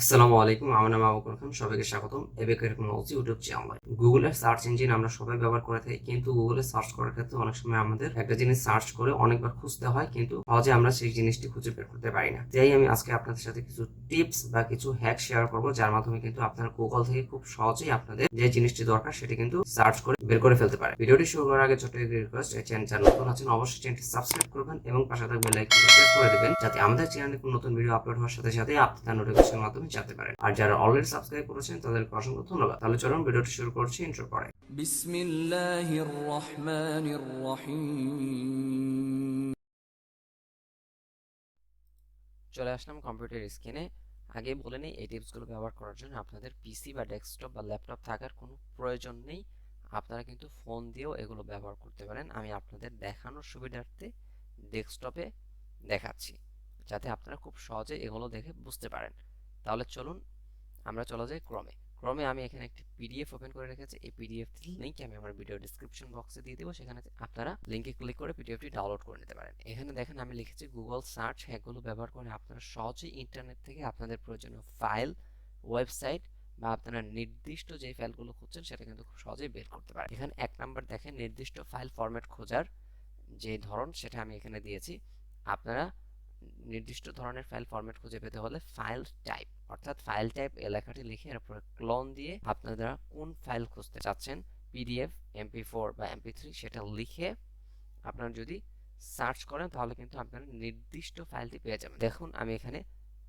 আসসালামু আলাইকুম, আমার নাম আবু খান, সবাইকে স্বাগতম এবেকের টেকনোলজি ইউটিউব চ্যানেল গুগলের সার্চ ইঞ্জিন আমরা সবাই ব্যবহার করে থাকি, কিন্তু গুগলে সার্চ করার ক্ষেত্রে অনেক সময় আমাদের একটা জিনিস সার্চ করে অনেকবার খুঁজতে হয়, কিন্তু সহজে আমরা সেই জিনিসটি খুঁজে বের করতে পারি না। তাই আমি আজকে আপনাদের সাথে কিছু টিপস বা কিছু হ্যাক শেয়ার করব, যার মাধ্যমে কিন্তু আপনারা গুগল থেকে খুব সহজেই আপনাদের যে জিনিসটি দরকার সেটি কিন্তু সার্চ করে বের করে ফেলতে পারে ভিডিওটি শুরু করার আগে ছোট একটি রিকোয়েস্ট এই চ্যানেল নতুন আছেন অবশ্যই চ্যানেলটি সাবস্ক্রাইব করবেন এবং পাশে থাকবে লাইক করে দেবেন, যাতে আমাদের চ্যানেলে কোনো নতুন ভিডিও আপলোড হওয়ার সাথে সাথে আপনি তার নোটিফিকেশনের মাধ্যমে জানতে পারেন। আর যারা অলরেডি সাবস্ক্রাইব করেছেন, তাদেরকে অসংখ্য ধন্যবাদ। তাহলে চলুন ভিডিওটি শুরু করছি ইন্ট্রো করে। বিসমিল্লাহির রহমানির রহিম চলে আসলাম কম্পিউটার স্ক্রিনে আগে বলে নেই, এই টিপসগুলো ব্যবহার করার জন্য আপনাদের পিসি বা ডেস্কটপ বা ল্যাপটপ থাকার কোনো প্রয়োজন নেই। আপনারা কিন্তু ফোন দিয়েও এগুলো ব্যবহার করতে পারেন। আমি আপনাদের দেখানোর সুবিধার্থে ডেস্কটপে দেখাচ্ছি, যাতে আপনারা খুব সহজে এগুলো দেখে বুঝতে পারেন। তাহলে চলুন আমরা চলে যাই ক্রমে। ক্রমে আমি এখানে একটি পিডিএফ ওপেন করে রেখেছি। এই পিডিএফ লিঙ্ক আমি আমার ভিডিও ডিসক্রিপশন বক্সে দিয়ে দেবো। সেখানে আপনারা লিঙ্কে ক্লিক করে পিডিএফটি ডাউনলোড করে নিতে পারেন। এখানে দেখেন আমি লিখেছি গুগল সার্চ হ্যাকগুলো ব্যবহার করে আপনারা সহজেই ইন্টারনেট থেকে আপনাদের প্রয়োজনীয় ফাইল ওয়েবসাইট বা আপনারা নির্দিষ্ট যে ফাইলগুলো খুঁজছেন সেটা কিন্তু খুব সহজেই বের করতে পারেন। এখানে এক নাম্বার দেখেন, নির্দিষ্ট ফাইল ফরম্যাট খোঁজার যে ধরন সেটা আমি এখানে দিয়েছি। আপনারা নির্দিষ্ট ধরনের ফাইল ফরম্যাট খুঁজে পেতে হলে ফাইল টাইপ অর্থাৎ ফাইল টাইপ এলাকাটি লিখে এরপরে ক্লোন দিয়ে আপনারা কোন ফাইল খুঁজতে চাচ্ছেন? পিডিএফ এমপি ফোর বা এমপি থ্রি সেটা লিখে আপনারা যদি সার্চ করেন তাহলে কিন্তু আপনারা নির্দিষ্ট ফাইলটি পেয়ে যাবেন। দেখুন, আমি এখানে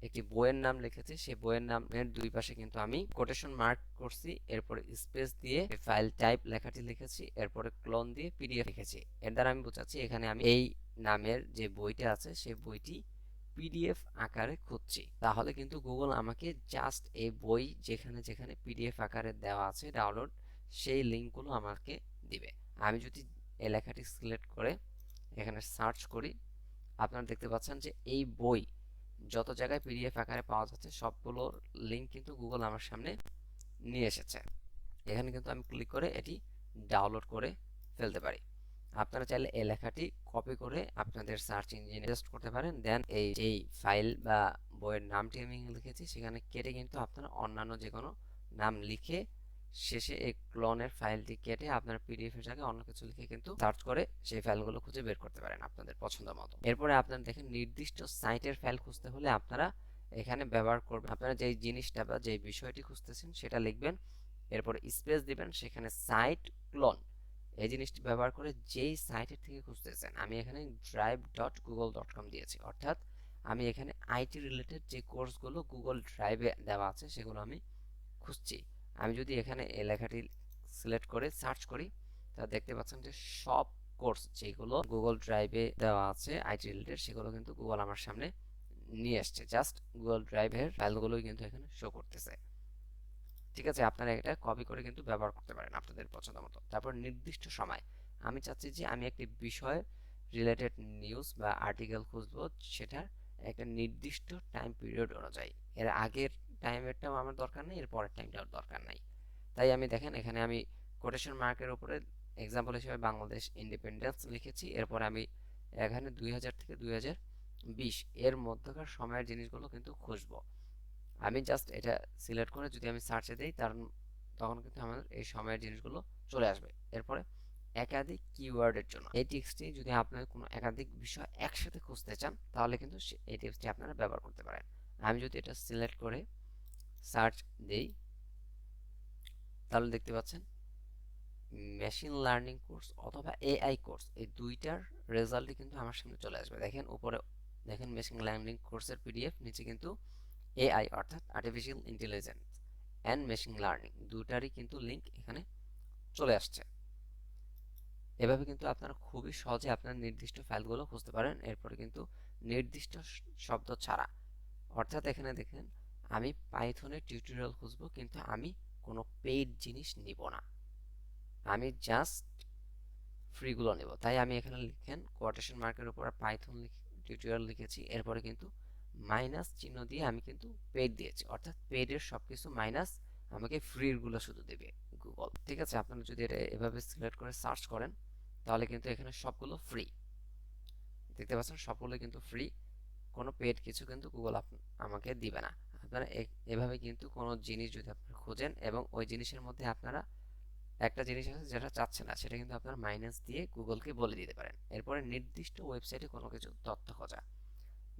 একটি বইয়ের নাম লিখেছি। সেই বইয়ের নামের দুই পাশে কিন্তু আমি কোটেশন মার্ক করছি। এরপরে স্পেস দিয়ে ফাইল টাইপ লেখাটি লিখেছি। এরপরে ক্লোন দিয়ে পিডিএফ লিখেছি। এর দ্বারা আমি বোঝাচ্ছি এখানে আমি এই নামের যে বইটা আছে, সেই বইটি পিডিএফ আকারে খুঁজছি। তাহলে কিন্তু গুগল আমাকে জাস্ট এই বই যেখানে যেখানে পিডিএফ আকারে দেওয়া আছে ডাউনলোড সেই লিঙ্কগুলো আমাকে দিবে। আমি যদি এই লেখাটি সিলেক্ট করে এখানে সার্চ করি, আপনারা দেখতে পাচ্ছেন যে এই বই যত জায়গায় পিডিএফ আকারে পাওয়া যাচ্ছে সবগুলোর লিঙ্ক কিন্তু গুগল আমার সামনে নিয়ে এসেছে। এখানে কিন্তু আমি ক্লিক করে এটি ডাউনলোড করে ফেলতে পারি। আপনারা চাইলে এই লেখাটি কপি করে আপনাদের সার্চ ইঞ্জিনে পেস্ট করতে পারেন। দেন এই যেই ফাইল বা বইয়ের নামটি আমি লিখেছি, সেখানে কেটে কিন্তু আপনারা অন্যান্য যে কোনো নাম লিখে শেষে এই ক্লোনের ফাইলটি কেটে আপনার পিডিএফ জায়গায় অন্য কিছু লিখে কিন্তু সার্চ করে সেই ফাইলগুলো খুঁজে বের করতে পারেন আপনাদের পছন্দ মতো। এরপরে আপনারা দেখেন নির্দিষ্ট সাইটের ফাইল খুঁজতে হলে আপনারা এখানে ব্যবহার করবেন। আপনারা যেই জিনিসটা বা যেই বিষয়টি খুঁজতেছেন সেটা লিখবেন, এরপর স্পেস দিবেন, সেখানে সাইট ক্লোন এই জিনিসটি ব্যবহার করে যেই সাইটের থেকে খুঁজতেছেন, আমি এখানে drive dot Google dot com দিয়েছি। অর্থাৎ আমি এখানে আইটি রিলেটেড যে কোর্সগুলো গুগল ড্রাইভে দেওয়া আছে, সেগুলো আমি খুঁজছি। আমি যদি এখানে এই লেখাটি সিলেক্ট করে সার্চ করি, তা দেখতে পাচ্ছেন যে সব কোর্স যেগুলো গুগল ড্রাইভে দেওয়া আছে, আইটি রিলেটেড, সেগুলো কিন্তু গুগল আমার সামনে নিয়ে আসছে জাস্ট গুগল ড্রাইভের ফাইলগুলোই কিন্তু এখানে শো করতেছে। ঠিক আছে, আপনারা এটা কপি করে কিন্তু ব্যবহার করতে পারেন আপনাদের পছন্দ মতো। তারপর নির্দিষ্ট সময়। আমি চাচ্ছি যে আমি একটি বিষয় রিলেটেড নিউজ বা আর্টিকেল খুঁজবো সেটা একটা নির্দিষ্ট টাইম পিরিয়ড অনুযায়ী। এর আগের টাইমেরটাও আমার দরকার নেই, এর পরের টাইমটাও দরকার নাই। তাই আমি দেখেন, এখানে আমি কোটেশন মার্কের উপরে এক্সাম্পল হিসেবে বাংলাদেশ ইন্ডিপেন্ডেন্স লিখেছি। এরপর আমি এখানে দুই হাজার থেকে দুই হাজার বিশ এর মধ্যকার সময়ের জিনিসগুলো কিন্তু খুঁজবো। আমি জাস্ট এটা সিলেক্ট করে যদি আমি সার্চে দিই, তার তখন কিন্তু আমার এই সময়ের জিনিসগুলো চলে আসবে। এরপরে একাধিক কিওয়ার্ডের জন্য। এই টিপসটি যদি আপনার কোনো একাধিক বিষয় একসাথে খুঁজতে চান, তাহলে কিন্তু এই টিপসটি আপনারা ব্যবহার করতে পারেন। আমি যদি এটা সিলেক্ট করে সার্চ দেই, তাহলে দেখতে পাচ্ছেন মেশিন লার্নিং কোর্স অথবা এআই কোর্স এই দুইটার রেজাল্টই কিন্তু আমার সামনে চলে আসবে। দেখেন উপরে, দেখেন মেশিন লার্নিং কোর্সের পিডিএফ নিচে কিন্তু এআই অর্থাৎ artificial intelligence and machine learning দুটারই কিন্তু লিঙ্ক এখানে চলে আসছে। এভাবে কিন্তু আপনারা খুবই সহজে আপনার নির্দিষ্ট ফাইলগুলো খুঁজতে পারেন, এরপরে কিন্তু নির্দিষ্ট শব্দ ছাড়া। অর্থাৎ এখানে দেখেন, আমি পাইথনের টিউটোরিয়াল খুঁজবো, কিন্তু আমি কোনো পেইড জিনিস নিব না। আমি জাস্ট ফ্রিগুলো নেব। তাই আমি এখানে লিখেন কোয়াটেশন মার্কের উপর পাইথন টিউটোরিয়াল লিখেছি, এরপরে কিন্তু মাইনাস চিহ্ন দিয়ে আমি কিন্তু পেড দিয়েছি। অর্থাৎ পেডের সব কিছু মাইনাস আমাকে ফ্রিগুলো শুধু দেবে গুগল ঠিক আছে, আপনারা যদি এটা এভাবে সিলেক্ট করে সার্চ করেন, তাহলে কিন্তু এখানে সবগুলো ফ্রি দেখতে পাচ্ছেন, সবগুলো কিন্তু ফ্রি কোনো পেড কিছু কিন্তু গুগল আমাকে দিবে না। আপনারা এভাবে কিন্তু কোনো জিনিস যদি আপনারা খোঁজেন এবং ওই জিনিসের মধ্যে আপনারা একটা জিনিস আছে যেটা চাচ্ছে না, সেটা কিন্তু আপনারা মাইনাস দিয়ে গুগলকে বলে দিতে পারেন। এরপরে নির্দিষ্ট ওয়েবসাইটে কোনো কিছু তথ্য খোঁজা।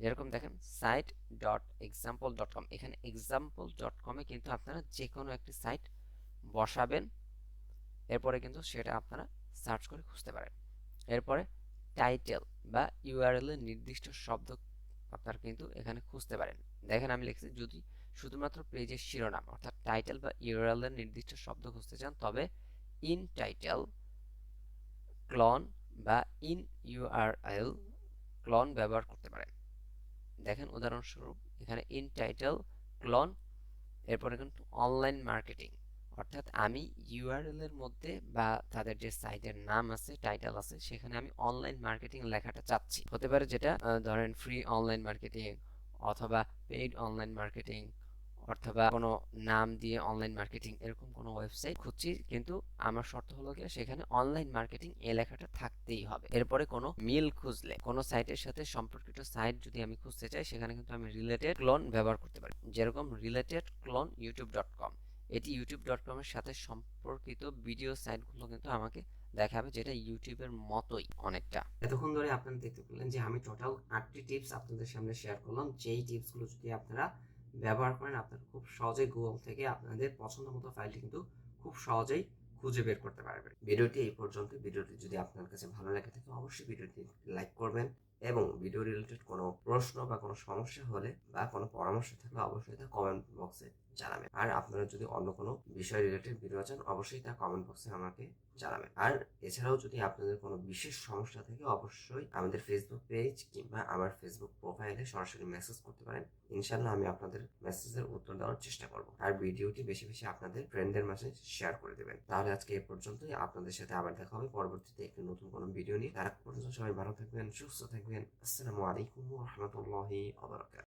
যেরকম দেখেন site dot example dot com এখানে এক্সাম্পল ডট কমে কিন্তু আপনারা যে কোনো একটি সাইট বসাবেন, এরপরে কিন্তু সেটা আপনারা সার্চ করে খুঁজতে পারেন। এরপরে টাইটেল বা ইউআরএল এর নির্দিষ্ট শব্দ আপনারা কিন্তু এখানে খুঁজতে পারেন। দেখেন আমি লিখছি, যদি শুধুমাত্র পেজের শিরোনাম অর্থাৎ টাইটেল বা ইউআরএল এর নির্দিষ্ট শব্দ খুঁজতে চান, তবে ইন টাইটেল ক্লন বা ইন ইউআরএল ক্লন ব্যবহার করতে পারেন। দেখেন উদাহরণস্বরূপ, এখানে ইন টাইটেল ক্লন এরপরে কিন্তু অনলাইন মার্কেটিং অর্থাৎ আমি ইউআরএল এর মধ্যে বা তাদের যে সাইটের নাম আছে টাইটেল আছে, সেখানে আমি অনলাইন মার্কেটিং লেখাটা চাচ্ছি। হতে পারে যেটা ধরেন ফ্রি অনলাইন মার্কেটিং অথবা পেইড অনলাইন মার্কেটিং অথবা কোনো নাম দিয়ে অনলাইন মার্কেটিং এরকম কোনো ওয়েবসাইট খুঁজছি, কিন্তু আমার শর্ত হলো গিয়ে সেখানে অনলাইন মার্কেটিং এই লেখাটা থাকতেই হবে। এরপরে কোনো মিল খুঁজলে, কোনো সাইটের সাথে সম্পর্কিত সাইট যদি আমি খুঁজতে চাই, সেখানে কিন্তু আমি রিলেটেড ক্লোন ব্যবহার করতে পারি। যেরকম related clone YouTube dot com এটি ইউটিউব ডট কমের সাথে সম্পর্কিত ভিডিও সাইটগুলো কিন্তু আমাকে দেখাবে, যেটা ইউটিউবের মতোই অনেকটা। এতক্ষণ ধরে আপনারা দেখতে পেলেন যে আমি টোটাল আটটি টিপস আপনাদের সামনে শেয়ার করলাম। যেই টিপসগুলো যদি আপনারা ব্যবহার করেন, আপনারা খুব সহজেই গুগল থেকে আপনাদের পছন্দ মতো ফাইলটি কিন্তু খুব সহজেই খুঁজে বের করতে পারবেন। ভিডিওটি এই পর্যন্ত। ভিডিওটি যদি আপনার কাছে ভালো লাগে থাকে, অবশ্যই ভিডিওটি লাইক করবেন। এবং ভিডিও রিলেটেড কোনো প্রশ্ন বা কোনো সমস্যা হলে বা কোনো পরামর্শ থাকলে অবশ্যই তা কমেন্ট বক্সে জানাবেন। আর আপনারা যদি অন্য কোনো বিষয় রিলেটেড ভিডিও চান, অবশ্যই তা কমেন্ট বক্সে আমাকে জানাবেন। আর এছাড়াও যদি আপনাদের কোনো বিশেষ সমস্যা থাকে, অবশ্যই আমাদের ফেসবুক পেজ কিংবা আমার ফেসবুক প্রোফাইলে সরাসরি মেসেজ করতে পারেন। ইনশাল্লাহ আমি আপনাদের মেসেজের উত্তর দেওয়ার চেষ্টা করব। আর ভিডিওটি বেশি বেশি আপনাদের ফ্রেন্ডদের মাঝে শেয়ার করে দেবেন। তাহলে আজকে এ পর্যন্তই। আপনাদের সাথে আবার দেখা হবে। পরবর্তীতে একটি নতুন কোনো ভিডিও নিয়ে। তারা পর্যন্ত সবাই ভালো থাকবেন, সুস্থ থাকবেন। আসসালামু আলাইকুম রহমতুল্লাহি আবরাকাত